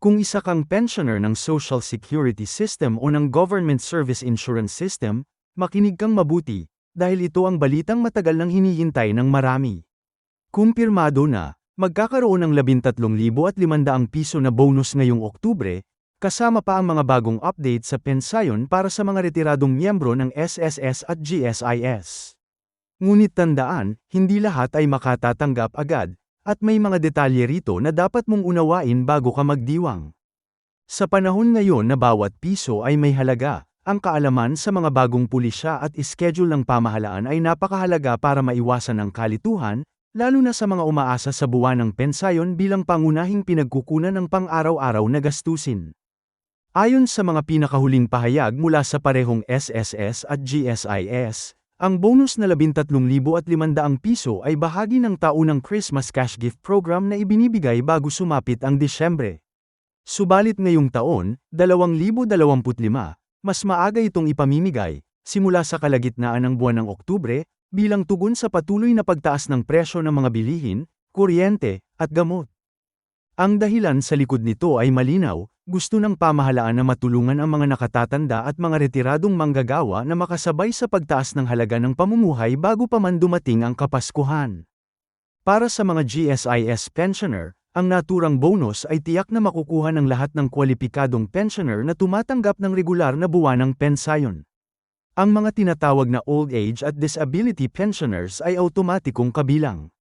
Kung isa kang pensioner ng Social Security System o ng Government Service Insurance System, makinig kang mabuti, dahil ito ang balitang matagal nang hinihintay ng marami. Kumpirmado na, magkakaroon ng 13,500 piso na bonus ngayong Oktubre, kasama pa ang mga bagong update sa pensayon para sa mga retiradong miyembro ng SSS at GSIS. Ngunit tandaan, hindi lahat ay makatatanggap agad, at may mga detalye rito na dapat mong unawain bago ka magdiwang. Sa panahon ngayon na bawat piso ay may halaga, ang kaalaman sa mga bagong pulisya at ischedule ng pamahalaan ay napakahalaga para maiwasan ang kalituhan, lalo na sa mga umaasa sa buwan ng pensayon bilang pangunahing pinagkukunan ng pang-araw-araw na gastusin. Ayon sa mga pinakahuling pahayag mula sa parehong SSS at GSIS, ang bonus na 13,500 piso ay bahagi ng taunang Christmas Cash Gift Program na ibinibigay bago sumapit ang Disyembre. Subalit ngayong taon, 2025, mas maaga itong ipamimigay, simula sa kalagitnaan ng buwan ng Oktubre, bilang tugon sa patuloy na pagtaas ng presyo ng mga bilihin, kuryente, at gamot. Ang dahilan sa likod nito ay malinaw, gusto ng pamahalaan na matulungan ang mga nakatatanda at mga retiradong manggagawa na makasabay sa pagtaas ng halaga ng pamumuhay bago pa man dumating ang Kapaskuhan. Para sa mga GSIS pensioner, ang naturang bonus ay tiyak na makukuha ng lahat ng kwalipikadong pensioner na tumatanggap ng regular na buwan ng pensayon. Ang mga tinatawag na old age at disability pensioners ay automatikong kabilang.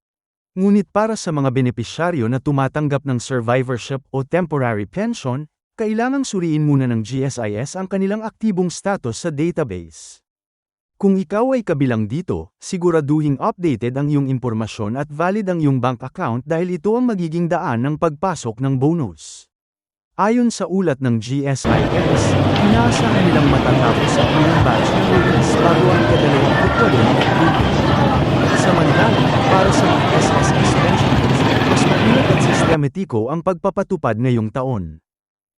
Ngunit para sa mga benepisyaryo na tumatanggap ng survivorship o temporary pension, kailangang suriin muna ng GSIS ang kanilang aktibong status sa database. Kung ikaw ay kabilang dito, siguraduhing updated ang iyong impormasyon at valid ang iyong bank account dahil ito ang magiging daan ng pagpasok ng bonus. Ayon sa ulat ng GSIS, inaasahan nilang matatapos ang unang batch ng bago ang kadalawang ng Oktubre. Samantala, para sa mga SSS pensioners, mas maingat sistematiko ang pagpapatupad ngayong taon.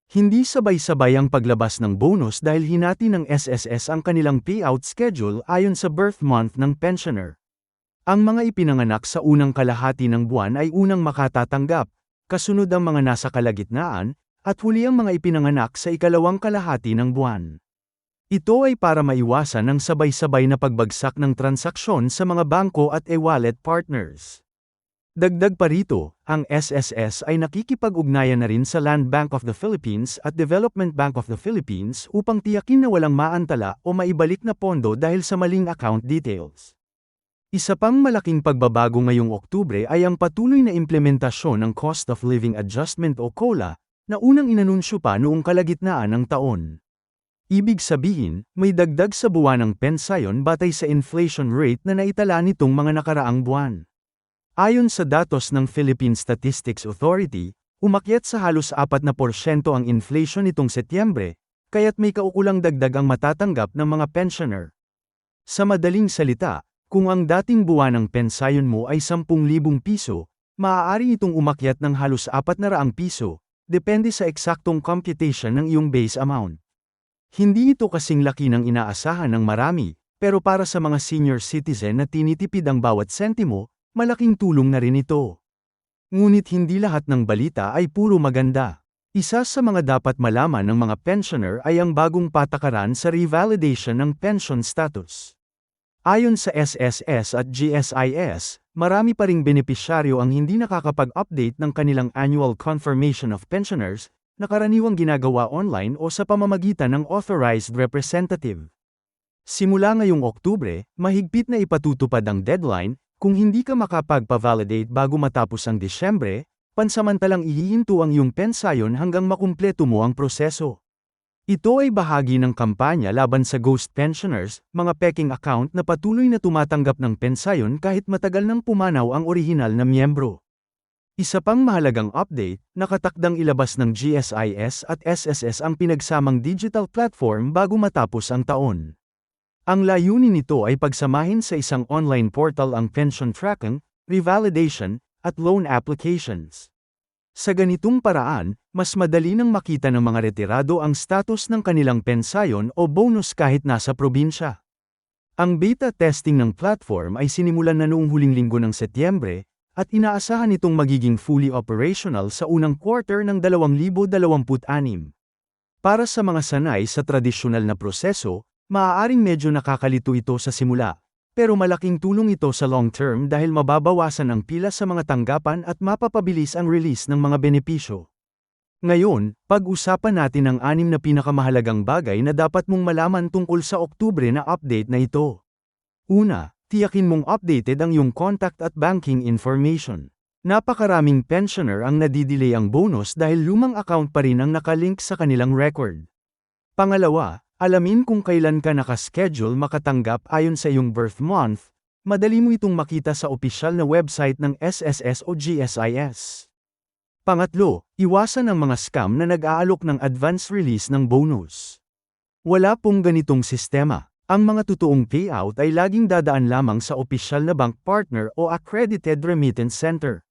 Hindi sabay-sabay ang paglabas ng bonus dahil hinati ng SSS ang kanilang payout schedule ayon sa birth month ng pensioner. Ang mga ipinanganak sa unang kalahati ng buwan ay unang makatatanggap, kasunod ang mga nasa kalagitnaan, at huli ang mga ipinanganak sa ikalawang kalahati ng buwan. Ito ay para maiwasan ang sabay-sabay na pagbagsak ng transaksyon sa mga bangko at e-wallet partners. Dagdag pa rito, ang SSS ay nakikipag-ugnayan na rin sa Land Bank of the Philippines at Development Bank of the Philippines upang tiyakin na walang maantala o maibalik na pondo dahil sa maling account details. Isa pang malaking pagbabago ngayong Oktubre ay ang patuloy na implementasyon ng Cost of Living Adjustment o COLA, na unang inanunsyo pa noong kalagitnaan ng taon. Ibig sabihin, may dagdag sa buwan ng pensayon batay sa inflation rate na naitala nitong mga nakaraang buwan. Ayon sa datos ng Philippine Statistics Authority, umakyat sa halos 4% ang inflation nitong Setyembre, kaya't may kaukulang dagdag ang matatanggap ng mga pensioner. Sa madaling salita, kung ang dating buwan ng pensayon mo ay 10,000 piso, maaari itong umakyat ng halos 400 piso, depende sa eksaktong computation ng iyong base amount. Hindi ito kasing laki ng inaasahan ng marami, pero para sa mga senior citizen na tinitipid ang bawat sentimo, Malaking tulong na rin ito. Ngunit hindi lahat ng balita ay puro maganda. Isa sa mga dapat malaman ng mga pensioner ay ang bagong patakaran sa revalidation ng pension status. Ayon sa SSS at GSIS, marami pa ring benepisyaryo ang hindi nakakapag-update ng kanilang annual confirmation of pensioners, na karaniwang ginagawa online o sa pamamagitan ng authorized representative. Simula ngayong Oktubre, mahigpit na ipatutupad ang deadline, kung hindi ka makapagpa-validate bago matapos ang Disyembre, pansamantalang ihihinto ang iyong pensayon hanggang makumpleto mo ang proseso. Ito ay bahagi ng kampanya laban sa ghost pensioners, mga peking account na patuloy na tumatanggap ng pensayon kahit matagal nang pumanaw ang orihinal na miyembro. Isa pang mahalagang update, nakatakdang ilabas ng GSIS at SSS ang pinagsamang digital platform bago matapos ang taon. Ang layunin nito ay pagsamahin sa isang online portal ang pension tracking, revalidation, at loan applications. Sa ganitong paraan, mas madali nang makita ng mga retirado ang status ng kanilang pensayon o bonus kahit nasa probinsya. Ang beta testing ng platform ay sinimulan na noong huling linggo ng Setyembre, at inaasahan itong magiging fully operational sa unang quarter ng 2026. Para sa mga sanay sa tradisyonal na proseso, maaaring medyo nakakalito ito sa simula, pero malaking tulong ito sa long term dahil mababawasan ang pila sa mga tanggapan at mapapabilis ang release ng mga benepisyo. Ngayon, pag-usapan natin ang anim na pinakamahalagang bagay na dapat mong malaman tungkol sa Oktubre na update na ito. Una, tiyakin mong updated ang iyong contact at banking information. Napakaraming pensioner ang nadidelay ang bonus dahil lumang account pa rin ang nakalink sa kanilang record. Pangalawa, alamin kung kailan ka nakaschedule makatanggap ayon sa iyong birth month, madali mo itong makita sa opisyal na website ng SSS o GSIS. Pangatlo, iwasan ang mga scam na nag-aalok ng advance release ng bonus. Wala pong ganitong sistema. Ang mga totoong payout ay laging dadaan lamang sa opisyal na bank partner o accredited remittance center.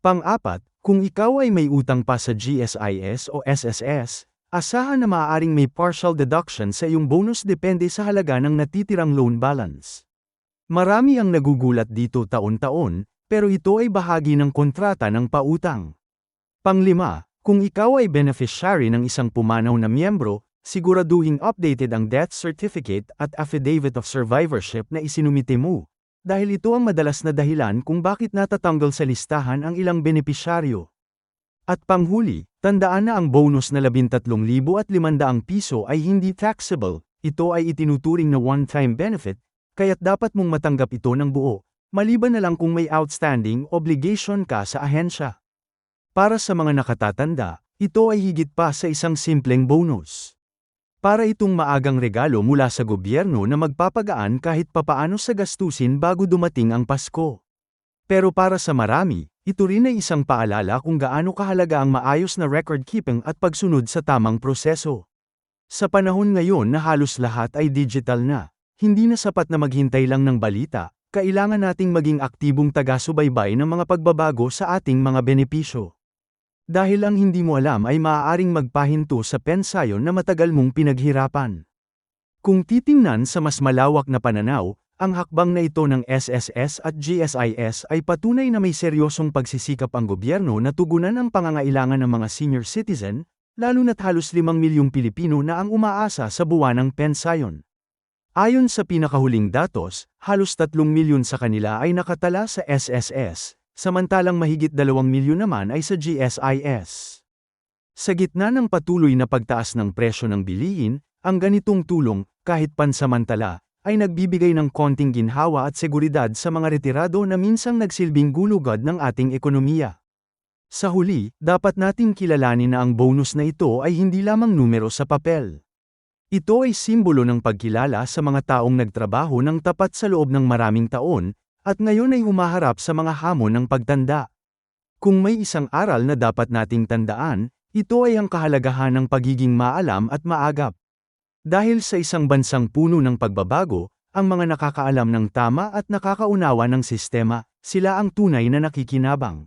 Pang-apat, kung ikaw ay may utang pa sa GSIS o SSS, asahan na maaaring may partial deduction sa iyong bonus depende sa halaga ng natitirang loan balance. Marami ang nagugulat dito taon-taon, pero ito ay bahagi ng kontrata ng pautang. Panglima, kung ikaw ay beneficiary ng isang pumanaw na miyembro, siguraduhing updated ang death certificate at affidavit of survivorship na isinumite mo, dahil ito ang madalas na dahilan kung bakit natatanggal sa listahan ang ilang benepisyaryo. At panghuli, tandaan na ang bonus na 13,500 piso ay hindi taxable, ito ay itinuturing na one-time benefit, kaya't dapat mong matanggap ito ng buo, maliban na lang kung may outstanding obligation ka sa ahensya. Para sa mga nakatatanda, ito ay higit pa sa isang simpleng bonus. Para itong maagang regalo mula sa gobyerno na magpapagaan kahit papaano sa gastusin bago dumating ang Pasko. Pero para sa marami, ito rin ay isang paalala kung gaano kahalaga ang maayos na record keeping at pagsunod sa tamang proseso. Sa panahon ngayon na halos lahat ay digital na, hindi na sapat na maghintay lang ng balita, kailangan nating maging aktibong taga-subaybay ng mga pagbabago sa ating mga benepisyo. Dahil ang hindi mo alam ay maaaring magpahinto sa pensayon na matagal mong pinaghirapan. Kung titingnan sa mas malawak na pananaw, ang hakbang na ito ng SSS at GSIS ay patunay na may seryosong pagsisikap ang gobyerno na tugunan ang pangangailangan ng mga senior citizen, lalo na't halos 5 milyong Pilipino na ang umaasa sa buwanang pensayon. Ayon sa pinakahuling datos, halos 3 milyon sa kanila ay nakatala sa SSS, samantalang mahigit 2 milyon naman ay sa GSIS. Sa gitna ng patuloy na pagtaas ng presyo ng bilihin, ang ganitong tulong, kahit pansamantala, ay nagbibigay ng konting ginhawa at seguridad sa mga retirado na minsang nagsilbing gulugad ng ating ekonomiya. Sa huli, dapat nating kilalanin na ang bonus na ito ay hindi lamang numero sa papel. Ito ay simbolo ng pagkilala sa mga taong nagtrabaho ng tapat sa loob ng maraming taon, at ngayon ay humaharap sa mga hamon ng pagtanda. Kung may isang aral na dapat nating tandaan, ito ay ang kahalagahan ng pagiging maalam at maagap. Dahil sa isang bansang puno ng pagbabago, ang mga nakakaalam ng tama at nakakaunawa ng sistema, sila ang tunay na nakikinabang.